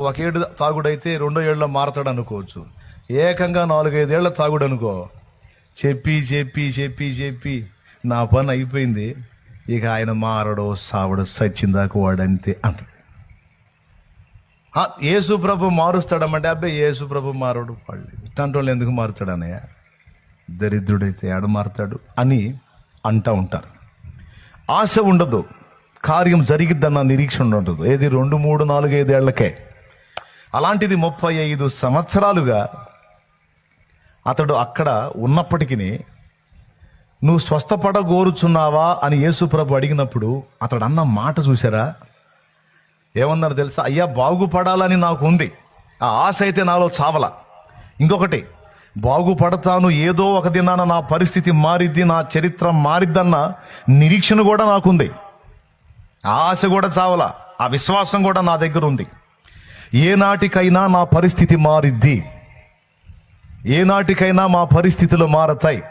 ఒక ఏడు తాగుడైతే రెండో ఏళ్ళలో మారతాడు అనుకోవచ్చు. ఏకంగా నాలుగైదేళ్ళ తాగుడు అనుకో చెప్పి చెప్పి చెప్పి చెప్పి. నా పని అయిపోయింది. ఇక ఆయన మారడో సావడో సచ్చిందాక వాడంతే అంట యేసు ప్రభు మారుస్తాడమంటే అబ్బాయి యేసు ప్రభు మారడు. వాళ్ళు ఇట్లాంటి వాళ్ళు ఎందుకు మారుతాడనయ్య దరిద్రుడైతే ఆడ మారుతాడు అని అంటూ ఉంటారు. ఆశ ఉండదు. కార్యం జరిగిద్దన్న నిరీక్షణ ఉండదు. ఏది రెండు మూడు నాలుగు ఐదేళ్ళకే అలాంటిది ముప్పై ఐదు సంవత్సరాలుగా అతడు అక్కడ ఉన్నప్పటికీ నువ్వు స్వస్థపడగోరుచున్నావా? అని యేసుప్రభు అడిగినప్పుడు అతడు అన్న మాట చూసారా ఏమన్నారు తెలుసా? అయ్యా బాగుపడాలని నాకు ఉంది. ఆ ఆశ అయితే నాలో చావల. ఇంకొకటి బాగుపడతాను ఏదో ఒక దినాన నా పరిస్థితి మారిద్ది నా చరిత్ర మారిద్దన్న నిరీక్షణ కూడా నాకుంది. ఆ ఆశ కూడా చావల. ఆ విశ్వాసం కూడా నా దగ్గర ఉంది ఏనాటికైనా నా పరిస్థితి మారిద్ది. ఏనాటికైనా మా పరిస్థితులు మారతాయి.